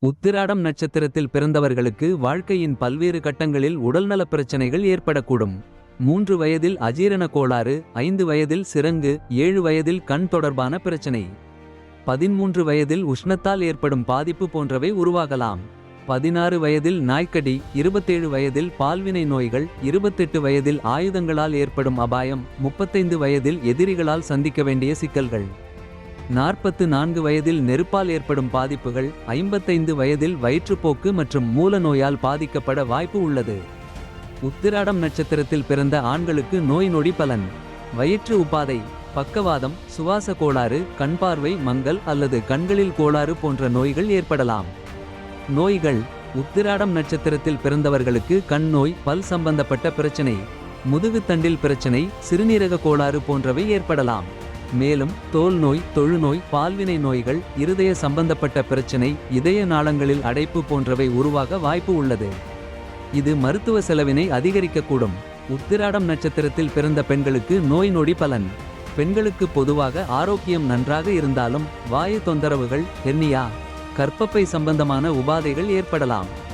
உத்திராடம் நட்சத்திரத்தில் பிறந்தவர்களுக்கு வாழ்க்கையின் பல்வேறு கட்டங்களில் உடல்நலப் பிரச்சனைகள் ஏற்படக்கூடும். மூன்று வயதில் அஜீரண கோளாறு ஐந்து வயதில் சிரங்கு ஏழு வயதில் கண் தொடர்பான பிரச்சனை. பதின்மூன்று வயதில் உஷ்ணத்தால் ஏற்படும் பாதிப்பு போன்றவை உருவாகலாம். பதினாறு வயதில் நாய்க்கடி இருபத்தேழு வயதில் பால்வினை நோய்கள். இருபத்தெட்டு வயதில் ஆயுதங்களால் ஏற்படும் அபாயம். முப்பத்தைந்து வயதில் எதிரிகளால் சந்திக்க வேண்டிய சிக்கல்கள். நாற்பத்து நான்கு வயதில் நெருப்பால் ஏற்படும் பாதிப்புகள். ஐம்பத்தைந்து வயதில் வயிற்றுப்போக்கு மற்றும் மூல நோயால் பாதிக்கப்பட வாய்ப்பு உள்ளது. உத்திராடம் நட்சத்திரத்தில் பிறந்த ஆண்களுக்கு நோய் நொடி பலன். வயிற்று உபாதை பக்கவாதம் சுவாச கோளாறு கண்பார்வை மங்கல் அல்லது கண்களில் கோளாறு போன்ற நோய்கள் ஏற்படலாம். நோய்கள் உத்திராடம் நட்சத்திரத்தில் பிறந்தவர்களுக்கு கண் நோய் பல் சம்பந்தப்பட்ட பிரச்சனை. முதுகுத்தண்டில் பிரச்சனை சிறுநீரக கோளாறு போன்றவை ஏற்படலாம். மேலும் தோல் நோய் தொழுநோய் பால்வினை நோய்கள் இருதய சம்பந்தப்பட்ட பிரச்சனை. இதய நாளங்களில் அடைப்பு போன்றவை உருவாக வாய்ப்பு உள்ளது. இது மருத்துவ செலவினை அதிகரிக்கக்கூடும். உத்திராடம் நட்சத்திரத்தில் பிறந்த பெண்களுக்கு நோய் நொடி பலன். பெண்களுக்கு பொதுவாக ஆரோக்கியம் நன்றாக இருந்தாலும். வாயு தொந்தரவுகள் ஹெர்னியா கற்பப்பை சம்பந்தமான உபாதைகள் ஏற்படலாம்.